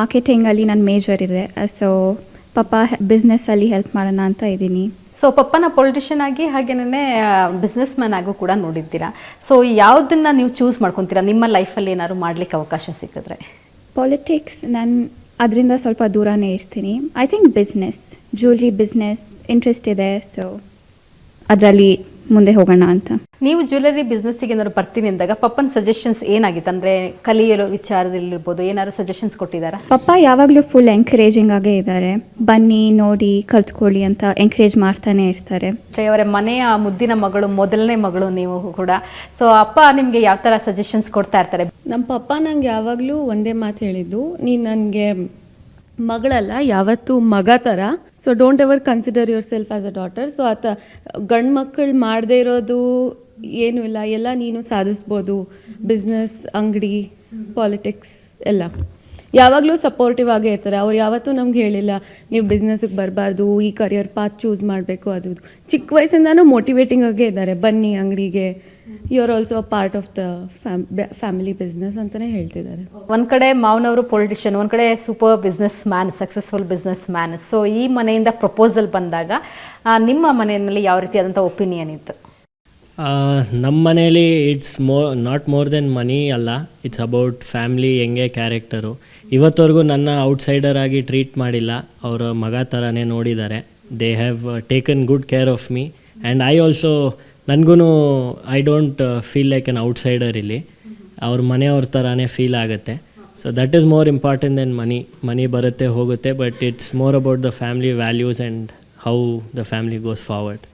ಮಾರ್ಕೆಟಿಂಗಲ್ಲಿ ನನ್ನ ಮೇಜರ್ ಇದೆ. ಸೊ ಪಪ್ಪ ಬಿಸ್ನೆಸ್ಸಲ್ಲಿ ಹೆಲ್ಪ್ ಮಾಡೋಣ ಅಂತ ಇದ್ದೀನಿ. ಸೊ ಪಪ್ಪನ ಪೊಲಿಟಿಷಿಯನ್ ಆಗಿ ಹಾಗೇನೇ ಬಿಸ್ನೆಸ್ ಮ್ಯಾನ್ ಆಗು ಕೂಡ ನೋಡಿದ್ದೀರಾ? ಸೊ ಯಾವುದನ್ನು ನೀವು ಚೂಸ್ ಮಾಡ್ಕೊತೀರಾ? ನಿಮ್ಮ ಲೈಫಲ್ಲಿ ಏನಾದ್ರು ಮಾಡ್ಲಿಕ್ಕೆ ಅವಕಾಶ ಸಿಕ್ಕಿದ್ರೆ. ಪಾಲಿಟಿಕ್ಸ್ ನಾನು ಅದರಿಂದ ಸ್ವಲ್ಪ ದೂರನೇ ಇರ್ತೀನಿ. I think business jewellery business interest ಇದೆ. ಸೊ ಅದರಲ್ಲಿ ಮುಂದೆ ಹೋಗೋಣ ಅಂತ. ನೀವು ಜ್ಯುವೆಲರಿ ಬಿಸ್ನೆಸ್ಸಿಗೆ ಏನಾದ್ರು ಬರ್ತೀನಿ ಅಂದಾಗ ಪಪ್ಪನ ಸಜೆಷನ್ಸ್ ಏನಾಗಿತ್ತು? ಅಂದರೆ ಕಲಿಯಲು ವಿಚಾರದಲ್ಲಿರ್ಬೋದು ಏನಾದ್ರು ಸಜೆಷನ್ಸ್ ಕೊಟ್ಟಿದ್ದಾರಾ? ಪಪ್ಪ ಯಾವಾಗಲೂ ಫುಲ್ ಎಂಕರೇಜಿಂಗ್ ಆಗೇ ಇದ್ದಾರೆ. ಬನ್ನಿ ನೋಡಿ ಕಲ್ತ್ಕೊಳ್ಳಿ ಅಂತ ಎಂಕರೇಜ್ ಮಾಡ್ತಾನೆ ಇರ್ತಾರೆ. ಅವರ ಮನೆಯ ಮುದ್ದಿನ ಮಗಳು ಮೊದಲನೇ ಮಗಳು ನೀವು ಕೂಡ. ಸೊ ಅಪ್ಪ ನಿಮಗೆ ಯಾವ ತರ ಸಜೆಷನ್ಸ್ ಕೊಡ್ತಾ ಇರ್ತಾರೆ? ನಮ್ಮ ಪಪ್ಪ ನಂಗೆ ಯಾವಾಗಲೂ ಒಂದೇ ಮಾತು ಹೇಳಿದ್ದು ನೀನು ನನಗೆ ಮಗಳಲ್ಲ, ಯಾವತ್ತೂ ಮಗ ಥರ so don't ever consider yourself as a daughter so ಆತ ಗಂಡು ಮಕ್ಕಳು ಮಾಡದೇ ಇರೋದು ಏನೂ ಇಲ್ಲ. ಎಲ್ಲ ನೀನು ಸಾಧಿಸ್ಬೋದು. ಬಿಸ್ನೆಸ್ ಅಂಗಡಿ ಪಾಲಿಟಿಕ್ಸ್ ಎಲ್ಲ. ಯಾವಾಗಲೂ ಸಪೋರ್ಟಿವ್ ಆಗೇ ಇರ್ತಾರೆ. ಅವ್ರು ಯಾವತ್ತೂ ನಮ್ಗೆ ಹೇಳಿಲ್ಲ, ನೀವು ಬಿಸ್ನೆಸ್ಗೆ ಬರಬಾರ್ದು, ಈ ಕರಿಯರ್ ಪಾತ್ ಚೂಸ್ ಮಾಡಬೇಕು, ಅದು. ಚಿಕ್ಕ ವಯಸ್ಸಿಂದನೂ ಮೋಟಿವೇಟಿಂಗ್ ಆಗೇ ಇದ್ದಾರೆ. ಬನ್ನಿ ಅಂಗಡಿಗೆ. You are also a part of the family business ಅಂತಲೇ ಹೇಳ್ತಿದ್ದಾರೆ. ಒಂದು ಕಡೆ ಮಾವನವರು ಪೊಲಿಟಿಷಿಯನ್ ಒಂದ್ ಕಡೆ super business man successful business man so ಈ ಮನೆಯಿಂದ ಪ್ರಪೋಸಲ್ ಬಂದಾಗ ನಿಮ್ಮ ಮನೆಯಲ್ಲಿ ಯಾವ ರೀತಿಯಾದಂಥ ಒಪಿನಿಯನ್ ಇತ್ತು? ನಮ್ಮ ಮನೇಲಿ ಇಟ್ಸ್ ಮೋ ನಾಟ್ ಮೋರ್ ದೆನ್ ಮನಿ ಅಲ್ಲ. ಇಟ್ಸ್ ಅಬೌಟ್ ಫ್ಯಾಮ್ಲಿ ಹೆಂಗೆ ಕ್ಯಾರೆಕ್ಟರು ಇವತ್ತವರೆಗೂ ನನ್ನ ಔಟ್ಸೈಡರ್ ಆಗಿ ಟ್ರೀಟ್ ಮಾಡಿಲ್ಲ. ಅವರ ಮಗ ಥರನೇ ನೋಡಿದ್ದಾರೆ. They have taken good care of me and I also ನನಗೂ I don't feel like an outsider ಇಲ್ಲಿ. ಅವ್ರ ಮನೆಯವ್ರ ಥರನೇ ಫೀಲ್ ಆಗುತ್ತೆ. So that is more important then money money ಬರುತ್ತೆ, ಹೋಗುತ್ತೆ but it's more about the family values and how the family goes forward